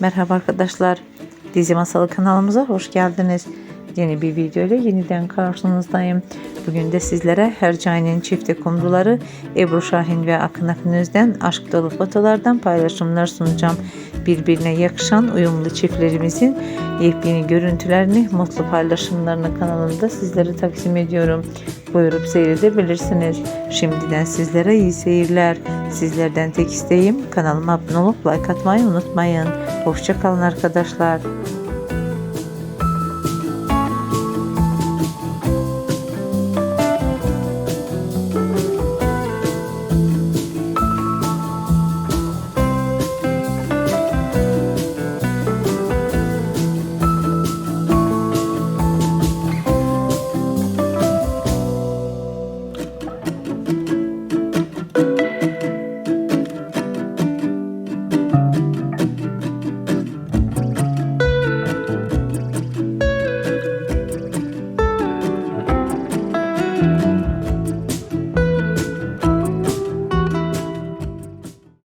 Merhaba arkadaşlar. Dizi Masalı kanalımıza hoş geldiniz. Yeni bir video ile yeniden karşınızdayım. Bugün de sizlere Hercai'nin çifte kumruları Ebru Şahin ve Akın Akın Özden aşk dolu fotolardan paylaşımlar sunacağım. Birbirine yakışan uyumlu çiftlerimizin yepyeni görüntülerini, mutlu paylaşımlarını kanalımda sizlere takdim ediyorum. Buyurup seyredebilirsiniz. Şimdiden sizlere iyi seyirler. Sizlerden tek isteğim kanalıma abone olup like atmayı unutmayın. Hoşçakalın arkadaşlar.